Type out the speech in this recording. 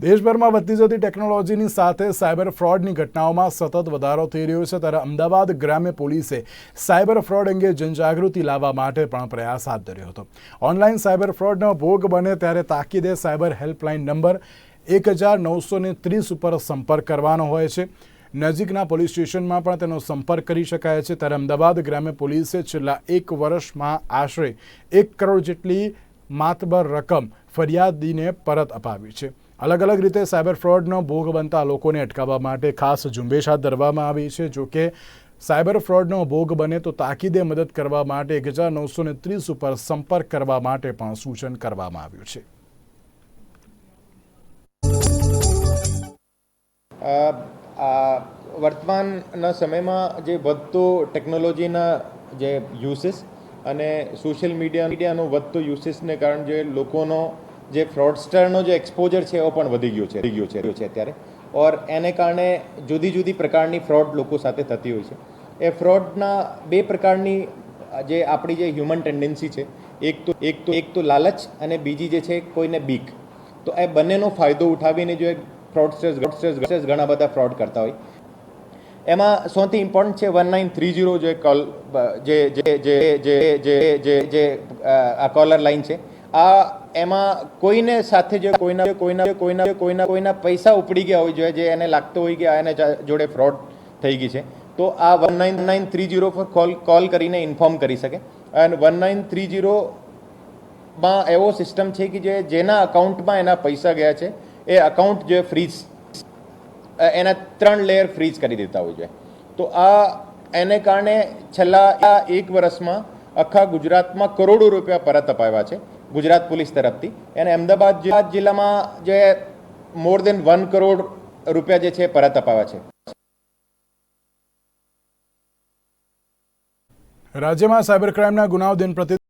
દેશભરમાં વધતી જતી ટેકનોલોજીની સાથે સાયબર ફ્રોડની ઘટનાઓમાં સતત વધારો થઈ રહ્યો છે ત્યારે અમદાવાદ ગ્રામ્ય પોલીસે સાયબર ફ્રોડ અંગે જનજાગૃતિ લાવવા માટે પણ પ્રયાસ હાથ ધર્યો હતો. ઓનલાઈન સાયબર ફ્રોડનો ભોગ બને ત્યારે તાકીદે સાયબર હેલ્પલાઇન નંબર એક હજાર નવસો ત્રીસ ઉપર સંપર્ક કરવાનો હોય છે. નજીકના પોલીસ સ્ટેશનમાં પણ તેનો સંપર્ક કરી શકાય છે. ત્યારે અમદાવાદ ગ્રામ્ય પોલીસે છેલ્લા એક વર્ષમાં આશરે એક કરોડ જેટલી માતબર રકમ ફરિયાદીને પરત અપાવી છે. અલગ અલગ રીતે સાયબર ફ્રોડનો ભોગ બનતા લોકોને અટકાવવા માટે ખાસ ઝુંબેશ હાથ ધરવામાં આવી છે. જો કે સાયબર ફ્રોડનો ભોગ બને તો તાકીદે મદદ કરવા માટે એક હજાર નવસો ને ત્રીસ ઉપર સંપર્ક કરવા માટે પણ સૂચન કરવામાં આવ્યું છે. વર્તમાનના સમયમાં જે વધતો ટેકનોલોજીના જે યુસીસ અને સોશિયલ મીડિયા મીડિયાનો વધતો યુસીસને કારણે જે લોકોનો જે ફ્રોડસ્ટરનો જે એક્સપોઝર છે એવો પણ વધી ગયો છે, વધી ગયો છે અત્યારે. ઓર એને કારણે જુદી જુદી પ્રકારની ફ્રોડ લોકો સાથે થતી હોય છે. એ ફ્રોડના બે પ્રકારની જે આપણી જે હ્યુમન ટેન્ડન્સી છે, એક તો એક તો એક તો લાલચ અને બીજી જે છે કોઈને બીક. તો એ બંનેનો ફાયદો ઉઠાવીને જો એક ફ્રોડસ્ટર્સ ફ્રોડસ્ટર્સ ઘણા બધા ફ્રોડ કરતા હોય. એમાં સૌથી ઇમ્પોર્ટન્ટ છે વન નાઇન થ્રી ઝીરો જે કોલ જે જે જે જે જે જે આ કોલર લાઈન છે. આ એમાં કોઈને સાથે જે કોઈના કોઈના કોઈના કોઈના કોઈના પૈસા ઉપડી ગયા હોય જોઈએ જે એને લાગતો હોય કે આ એને જોડે ફ્રોડ થઈ ગઈ છે, તો આ one nine nine three zero પર કોલ કોલ કરીને ઇન્ફોર્મ કરી શકે. અને વન નાઇન થ્રી જીરોમાં એવો સિસ્ટમ છે કે જે જેના અકાઉન્ટમાં એના પૈસા ગયા છે, એ અકાઉન્ટ જે ફ્રીઝ એના ત્રણ લેયર ફ્રીઝ કરી દેતા હોય છે. તો આ એને કારણે છેલ્લા એક વર્ષમાં આખા ગુજરાતમાં કરોડો રૂપિયા પરત અપાવ્યા છે. ગુજરાત પોલીસ તરફથી. અને અમદાવાદ જિલ્લા- જિલ્લામાં જે મોર દેન વન કરોડ રૂપિયા જે છે પરત અપાવ્યા છે. રાજ્યમાં સાયબર ક્રાઇમના ગુનાઓ દિન પ્રતિ